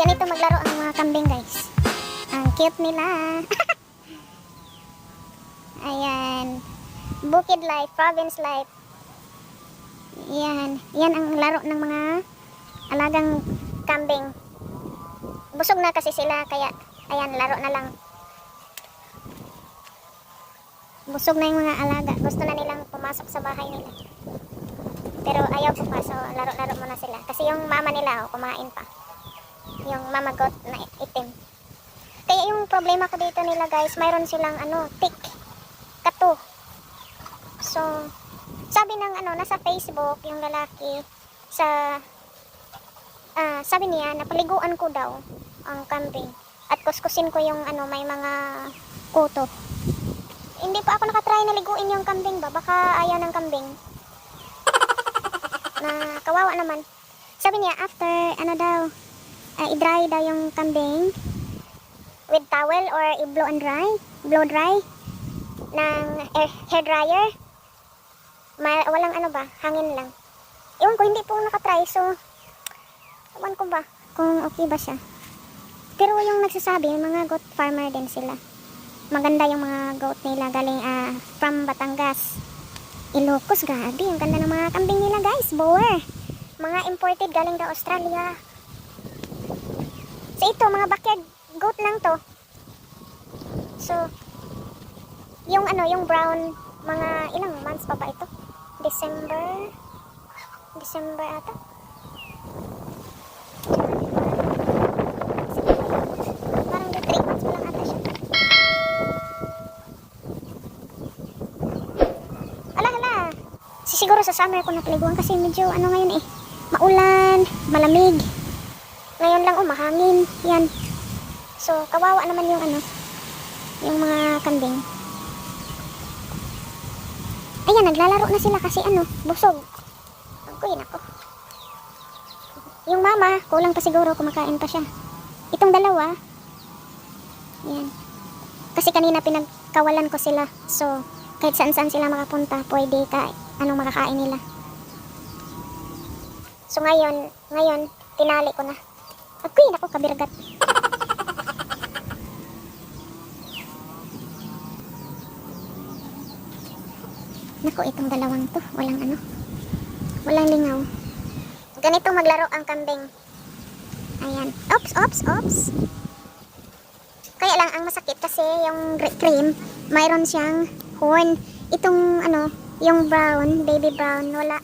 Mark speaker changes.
Speaker 1: ganito maglaro ang mga kambing guys. Ang cute nila. Ayan. Bukid life, province life. Yan. Yan ang laro ng mga alagang kambing. Busog na kasi sila kaya ayan laro na lang. Busog na yung mga alaga. Gusto na nilang pumasok sa bahay nila. Pero ayaw pumasok. Laro-laro muna sila. Kasi yung mama nila oh, kumain pa. Yung mama goat na itim. Kaya yung problema ko dito nila guys, mayroon silang ano, tick. Kato. So, sabi ng ano, nasa Facebook, yung lalaki, sa, ah, sabi niya, napaliguan ko daw ang kambing. At kuskusin ko yung ano, may mga kuto. Hindi pa ako nakatry na liguin yung kambing ba? Baka ayaw ng kambing. Na kawawa naman. Sabi niya, after, ano daw, ah, i-dry daw yung kambing with towel or i-blow and dry, blow dry ng air, hair dryer. Ma, walang ano ba, hangin lang. Ewan ko, hindi po nakatry, so, ewan ko ba kung okay ba siya. Pero yung nagsasabi, mga goat farmer din sila. Maganda yung mga goat nila galing ah, from Batangas. Ilocos, grabe. Ang ganda ng mga kambing nila guys. Boer. Mga imported galing daw Australia. So ito, mga backyard goat lang to. So, yung ano, yung brown, mga ilang months pa ba ito? December? December ata? Parang 3 months pa lang ata siya. Ala, hala. Si siguro sa summer ko napaliguan kasi medyo ano ngayon eh. Maulan, malamig. Ngayon lang oh, mahangin. Yan. So, kawawa naman yung ano, yung mga kambing. Ayan, naglalaro na sila kasi ano, busog. Agkuin ako. Yung mama, kulang pa siguro, kumakain pa siya. Itong dalawa, yan. Kasi kanina pinagkawalan ko sila. So, kahit saan saan sila makapunta, pwede ka, anong makakain nila. So ngayon, ngayon, tinali ko na. Agkuin ako, kabirgat. Naku, itong dalawang to, walang ano, walang lingaw. Ganito maglaro ang kambing. Ayan. Oops, oops, oops. Kaya lang ang masakit kasi yung cream, mayroon siyang horn. Itong ano, yung brown, baby brown, wala.